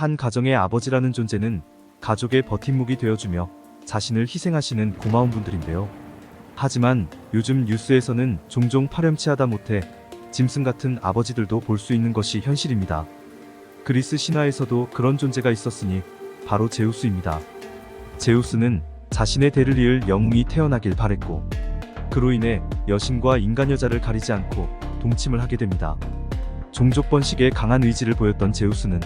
한 가정의 아버지라는 존재는 가족의 버팀목이 되어주며 자신을 희생하시는 고마운 분들인데요. 하지만 요즘 뉴스에서는 종종 파렴치하다 못해 짐승 같은 아버지들도 볼 수 있는 것이 현실입니다. 그리스 신화에서도 그런 존재가 있었으니 바로 제우스입니다. 제우스는 자신의 대를 이을 영웅이 태어나길 바랬고 그로 인해 여신과 인간 여자를 가리지 않고 동침을 하게 됩니다. 종족 번식에 강한 의지를 보였던 제우스는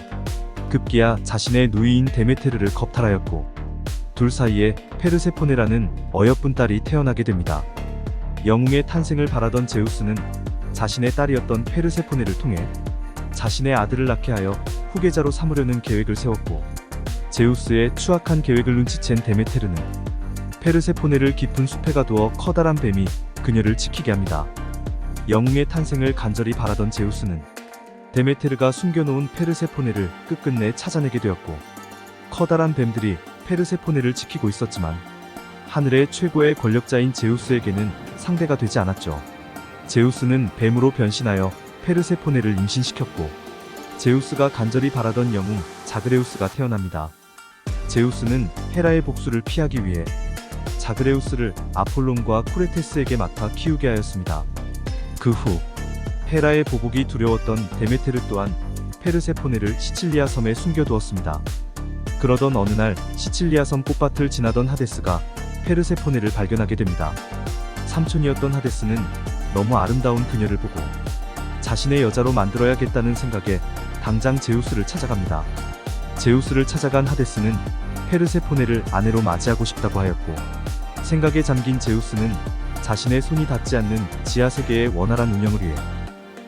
급기야 자신의 누이인 데메테르를 겁탈하였고 둘 사이에 페르세포네라는 어여쁜 딸이 태어나게 됩니다. 영웅의 탄생을 바라던 제우스는 자신의 딸이었던 페르세포네를 통해 자신의 아들을 낳게 하여 후계자로 삼으려는 계획을 세웠고 제우스의 추악한 계획을 눈치챈 데메테르는 페르세포네를 깊은 숲에 가두어 커다란 뱀이 그녀를 지키게 합니다. 영웅의 탄생을 간절히 바라던 제우스는 데메테르가 숨겨놓은 페르세포네를 끝끝내 찾아내게 되었고 커다란 뱀들이 페르세포네를 지키고 있었지만 하늘의 최고의 권력자인 제우스에게는 상대가 되지 않았죠. 제우스는 뱀으로 변신하여 페르세포네를 임신시켰고 제우스가 간절히 바라던 영웅 자그레우스가 태어납니다. 제우스는 헤라의 복수를 피하기 위해 자그레우스를 아폴론과 쿠레테스에게 맡아 키우게 하였습니다. 그 후 헤라의 보복이 두려웠던 데메테르 또한 페르세포네를 시칠리아 섬에 숨겨두었습니다. 그러던 어느 날 시칠리아 섬 꽃밭을 지나던 하데스가 페르세포네를 발견하게 됩니다. 삼촌이었던 하데스는 너무 아름다운 그녀를 보고 자신의 여자로 만들어야겠다는 생각에 당장 제우스를 찾아갑니다. 제우스를 찾아간 하데스는 페르세포네를 아내로 맞이하고 싶다고 하였고 생각에 잠긴 제우스는 자신의 손이 닿지 않는 지하 세계의 원활한 운영을 위해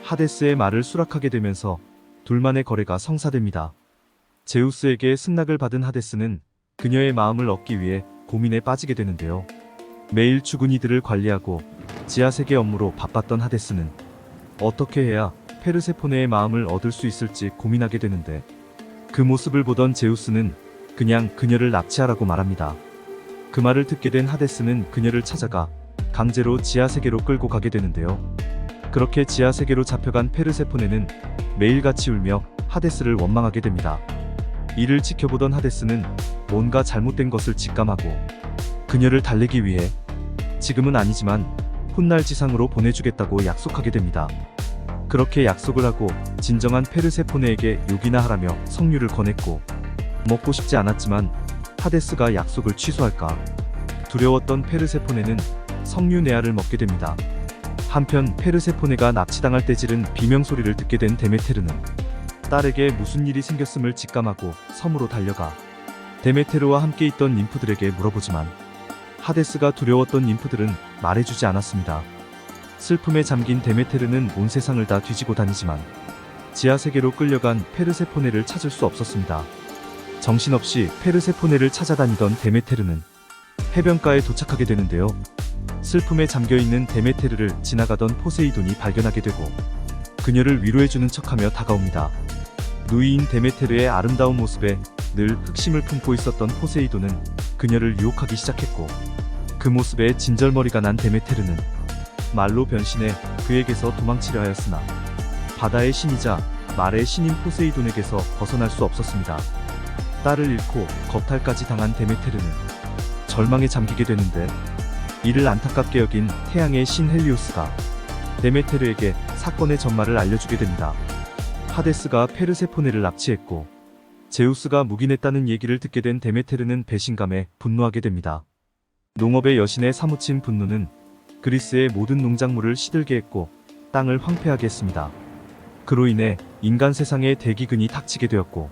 하데스의 말을 수락하게 되면서 둘만의 거래가 성사됩니다. 제우스에게 승낙을 받은 하데스는 그녀의 마음을 얻기 위해 고민에 빠지게 되는데요. 매일 죽은 이들을 관리하고 지하 세계 업무로 바빴던 하데스는 어떻게 해야 페르세포네의 마음을 얻을 수 있을지 고민하게 되는데 그 모습을 보던 제우스는 그냥 그녀를 납치하라고 말합니다. 그 말을 듣게 된 하데스는 그녀를 찾아가 강제로 지하 세계로 끌고 가게 되는데요. 그렇게 지하 세계로 잡혀간 페르세포네는 매일같이 울며 하데스를 원망하게 됩니다. 이를 지켜보던 하데스는 뭔가 잘못된 것을 직감하고 그녀를 달래기 위해 지금은 아니지만 훗날 지상으로 보내주겠다고 약속하게 됩니다. 그렇게 약속을 하고 진정한 페르세포네에게 욕이나 하라며 석류를 권했고 먹고 싶지 않았지만 하데스가 약속을 취소할까 두려웠던 페르세포네는 석류 네아를 먹게 됩니다. 한편 페르세포네가 납치당할 때 지른 비명 소리를 듣게 된 데메테르는 딸에게 무슨 일이 생겼음을 직감하고 섬으로 달려가 데메테르와 함께 있던 님프들에게 물어보지만 하데스가 두려웠던 님프들은 말해주지 않았습니다. 슬픔에 잠긴 데메테르는 온 세상을 다 뒤지고 다니지만 지하 세계로 끌려간 페르세포네를 찾을 수 없었습니다. 정신없이 페르세포네를 찾아다니던 데메테르는 해변가에 도착하게 되는데요. 슬픔에 잠겨있는 데메테르를 지나가던 포세이돈이 발견하게 되고 그녀를 위로해주는 척하며 다가옵니다. 누이인 데메테르의 아름다운 모습에 늘 흑심을 품고 있었던 포세이돈은 그녀를 유혹하기 시작했고 그 모습에 진절머리가 난 데메테르는 말로 변신해 그에게서 도망치려 하였으나 바다의 신이자 말의 신인 포세이돈에게서 벗어날 수 없었습니다. 딸을 잃고 겁탈까지 당한 데메테르는 절망에 잠기게 되는데 이를 안타깝게 여긴 태양의 신 헬리오스가 데메테르에게 사건의 전말을 알려주게 됩니다. 하데스가 페르세포네를 납치했고 제우스가 묵인했다는 얘기를 듣게 된 데메테르는 배신감에 분노하게 됩니다. 농업의 여신에 사무친 분노는 그리스의 모든 농작물을 시들게 했고 땅을 황폐하게 했습니다. 그로 인해 인간 세상에 대기근이 닥치게 되었고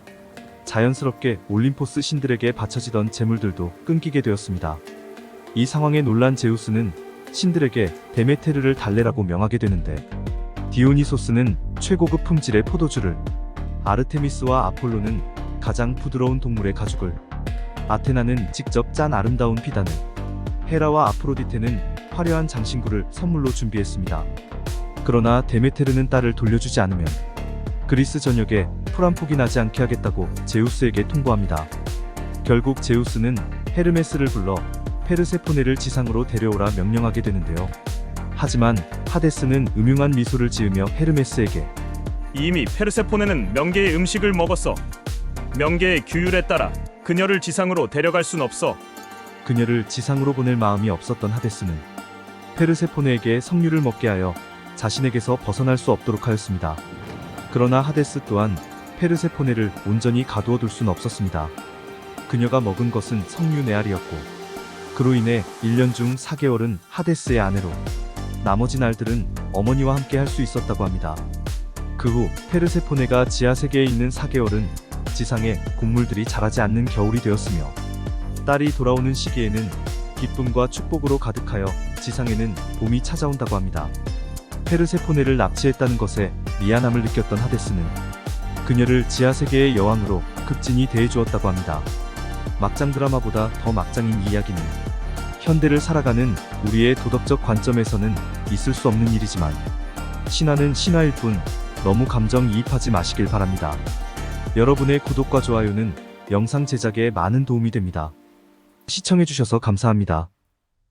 자연스럽게 올림포스 신들에게 바쳐지던 재물들도 끊기게 되었습니다. 이 상황에 놀란 제우스는 신들에게 데메테르를 달래라고 명하게 되는데 디오니소스는 최고급 품질의 포도주를 아르테미스와 아폴로는 가장 부드러운 동물의 가죽을 아테나는 직접 짠 아름다운 비단을 헤라와 아프로디테는 화려한 장신구를 선물로 준비했습니다. 그러나 데메테르는 딸을 돌려주지 않으면 그리스 전역에 풀한 폭이 나지 않게 하겠다고 제우스에게 통보합니다. 결국 제우스는 헤르메스를 불러 페르세포네를 지상으로 데려오라 명령하게 되는데요. 하지만 하데스는 음흉한 미소를 지으며 헤르메스에게 이미 페르세포네는 명계의 음식을 먹었어. 명계의 규율에 따라 그녀를 지상으로 데려갈 순 없어. 그녀를 지상으로 보낼 마음이 없었던 하데스는 페르세포네에게 석류를 먹게 하여 자신에게서 벗어날 수 없도록 하였습니다. 그러나 하데스 또한 페르세포네를 온전히 가두어 둘 수는 없었습니다. 그녀가 먹은 것은 석류 네알이었고 그로 인해 1년 중 4개월은 하데스의 아내로 나머지 날들은 어머니와 함께 할 수 있었다고 합니다. 그 후 페르세포네가 지하 세계에 있는 4개월은 지상에 곡물들이 자라지 않는 겨울이 되었으며 딸이 돌아오는 시기에는 기쁨과 축복으로 가득하여 지상에는 봄이 찾아온다고 합니다. 페르세포네를 납치했다는 것에 미안함을 느꼈던 하데스는 그녀를 지하 세계의 여왕으로 극진히 대해주었다고 합니다. 막장 드라마보다 더 막장인 이 이야기는 현대를 살아가는 우리의 도덕적 관점에서는 있을 수 없는 일이지만 신화는 신화일 뿐 너무 감정이입하지 마시길 바랍니다. 여러분의 구독과 좋아요는 영상 제작에 많은 도움이 됩니다. 시청해주셔서 감사합니다.